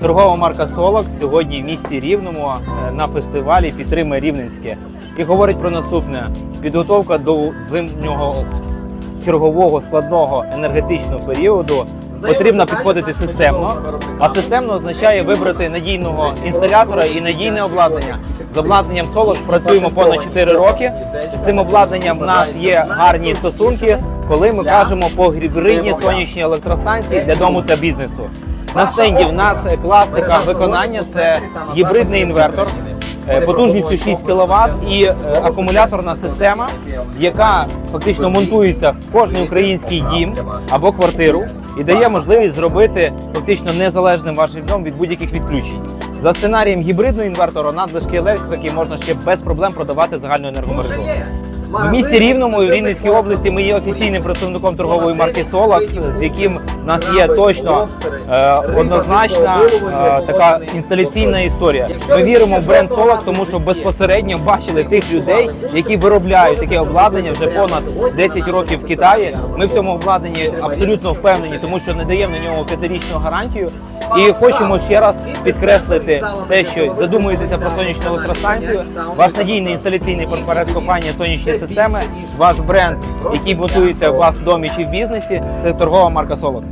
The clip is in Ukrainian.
Торгова марка Солок сьогодні в місті Рівному е, на фестивалі підтримує Рівненське і говорить про наступне: підготовка до зимнього чергового складного енергетичного періоду потрібно підходити системно. А системно означає вибрати надійного інсталятора і надійне обладнання. З обладнанням Солок працюємо понад 4 роки. З цим обладнанням в нас є гарні стосунки, коли ми кажемо по гібридні сонячні електростанції для дому та бізнесу. На стенді в нас класика виконання це гібридний інвертор е, потужністю 6 кВт і е, акумуляторна система, яка фактично монтується в кожний український дім або квартиру і дає можливість зробити фактично незалежним ваш дом від будь-яких відключень. За сценарієм гібридного інвертора надлишки електрики можна ще без проблем продавати загальну енергомережу. В місті Рівному в Рівненській області ми є офіційним представником торгової марки Солак, з яким в нас є точно е, однозначна е, така інсталяційна історія. Ми віримо в бренд Солак, тому що безпосередньо бачили тих людей, які виробляють таке обладнання вже понад 10 років в Китаї. Ми в цьому обладнанні абсолютно впевнені, тому що не даємо на нього п'ятирічну гарантію. І хочемо ще раз підкреслити те, що задумуєтеся про сонячну електростанцію. Ваш надійний інсталяційний препарат компанія сонячні системи, ваш бренд, який будується у вас в домі чи в бізнесі, це торгова марка Солокс.